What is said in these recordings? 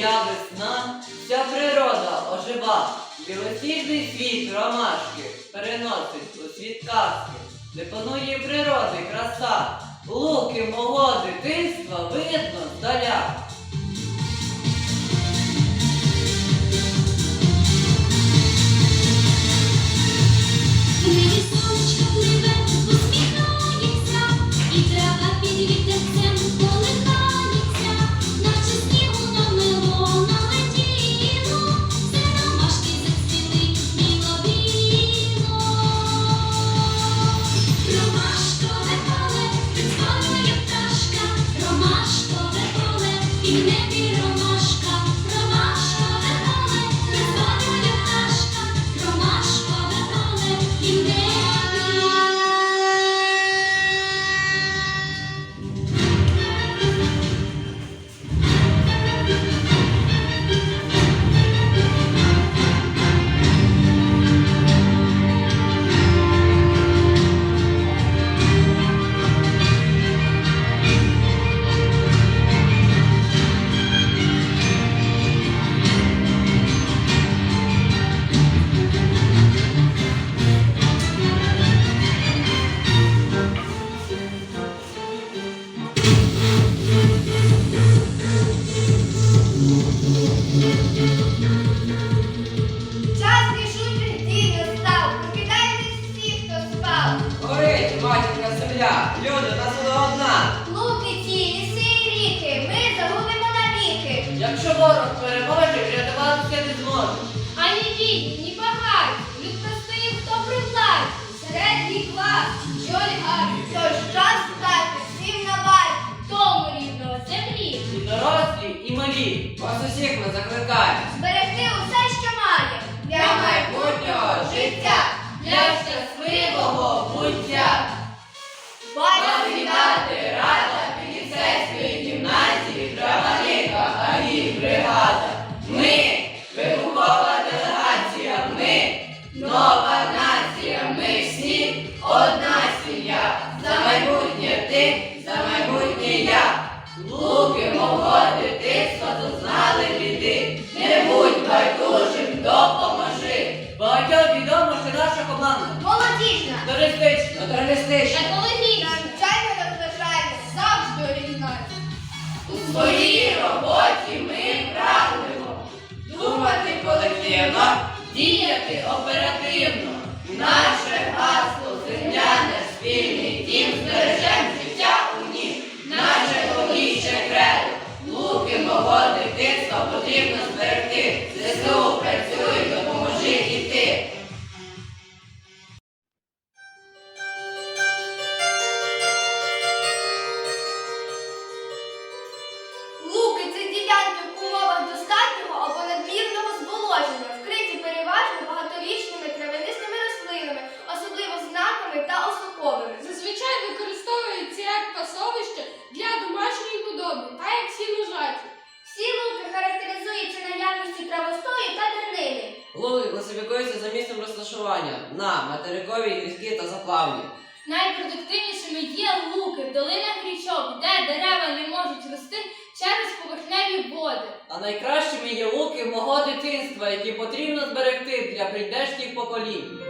моя весна, вся природа ожива, білосніжний світ ромашки переносить у світ казки, де панує природи краса, луки мого дитинства видно здаля. Земля, люди, та сила одна. Луки ті, ліси і ріки, ми загубимо навіки. Якщо ворог переможе, врятуватися не зможе. Ані бідні, ні багаті, люд простої, хто при владі. Середній клас, що гарний, тож час стати всім на варті, тому рівного землі. І дорослі, і малі. Вас усіх ми закликаємо. 내가 Зазвичай використовуються як пасовище для домашньої худоби та як сіножаті. Всі луки характеризуються наявністю травостою та дернини. Луки класифікуються за місцем розташування на материковій, гірській та заплавні. Найпродуктивнішими є луки в долинах річок, де дерева не можуть рости через поверхневі води. А найкращими є луки мого дитинства, які потрібно зберегти для прийдешніх поколінь.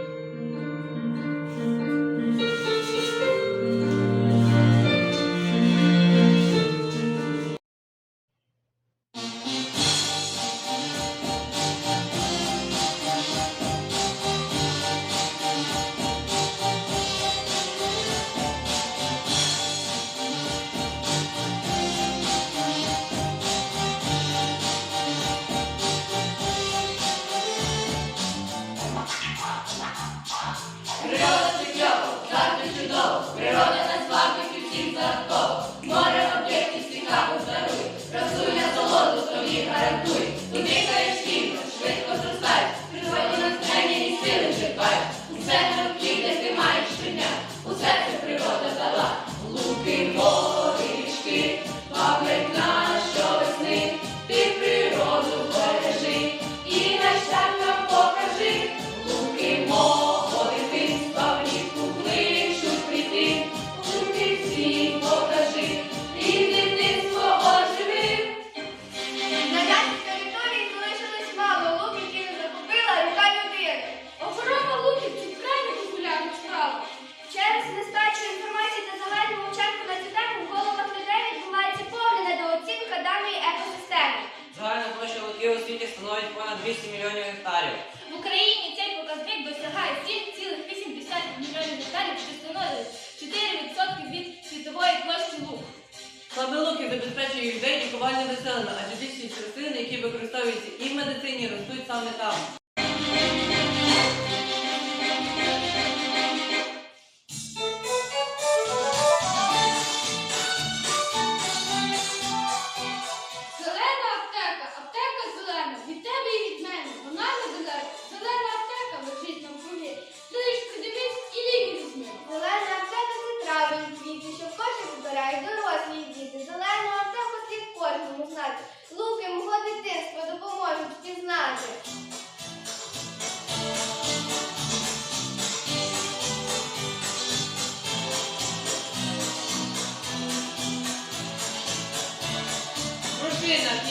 200 мільйонів гектарів. В Україні цей показник досягає 7,8 мільйонів гектарів, що становить 4% від світової площі лук. Саме луки забезпечує людей лікувальне населення, адже більші частини, які використовуються і в медицині, ростуть саме там.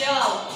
Aqui.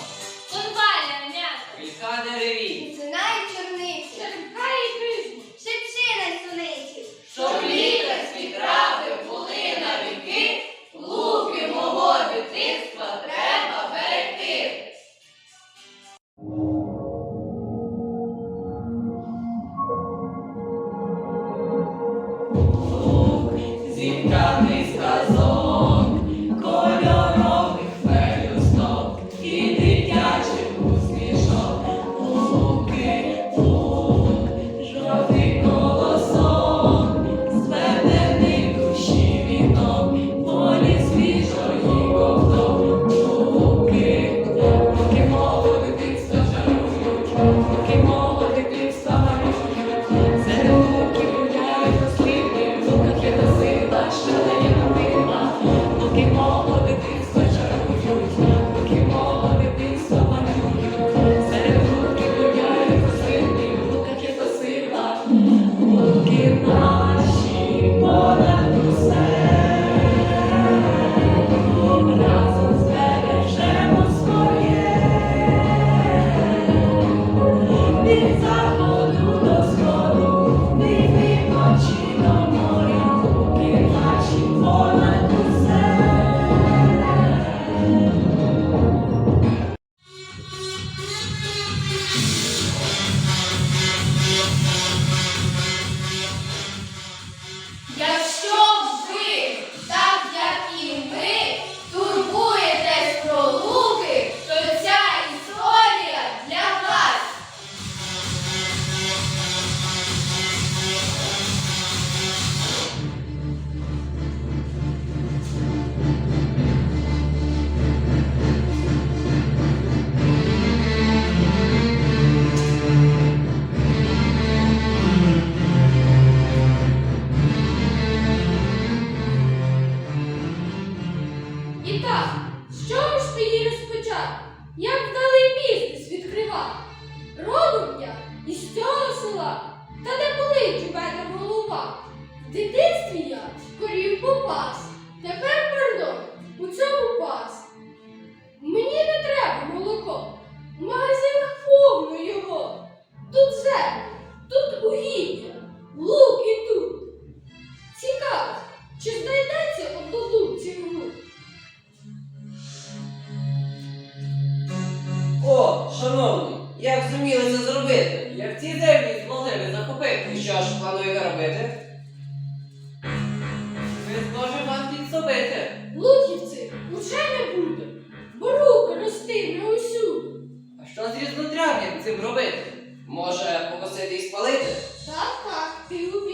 цим робити? Може, погасити і спалити? Так, так. ти.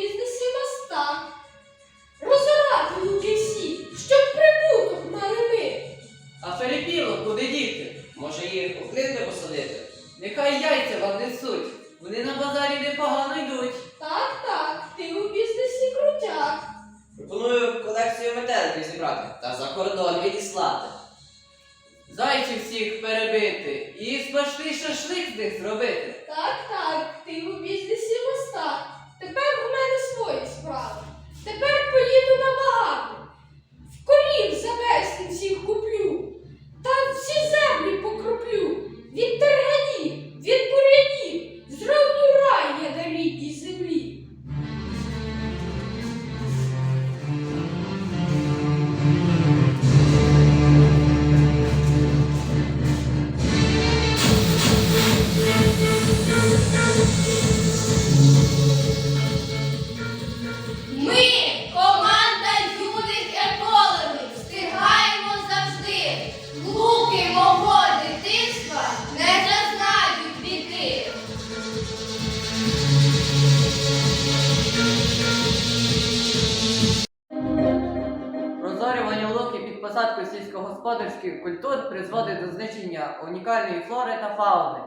шашлик з них зробити. Так, так. Сільськогосподарських культур призводить до знищення унікальної флори та фауни.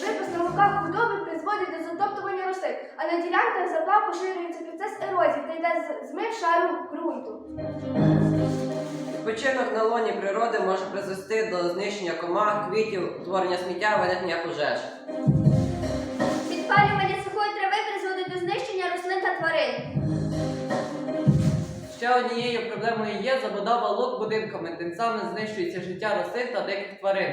Випас на луках худоби призводить до затоптування рослин, а на ділянках заплав поширюється процес ерозії та йде змив шару ґрунту. Відпочинок на лоні природи може призвести до знищення комах, квітів, утворення сміття, виникнення пожеж. Підпалювання Ще однією проблемою є забуда валок будинками, тим самим знищується життя рослин та диких тварин.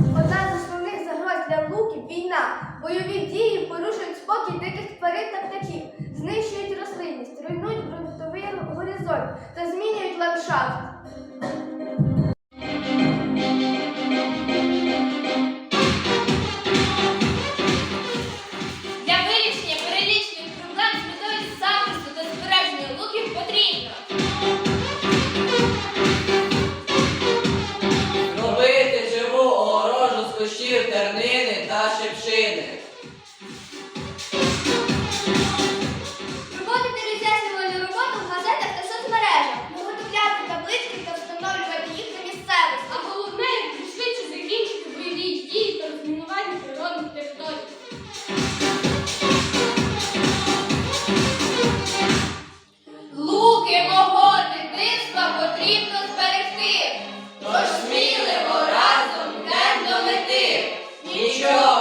Одна з основних загроз для луків війна. Бойові дії порушують спокій диких тварин та птахів, знищують рослинність, руйнують ґрунтовий горизонт та змінюють ландшафт. години. Проводити роз'яснювальну роботу в газетах та соцмережах, виготовляти таблички та встановлювати їх на місцевість. А головне швидше закінчити бойові дії та розмінування природних територій. Луки мого дитинства потрібно зберегти. Тож сміливо разом йдемо до. Нічого.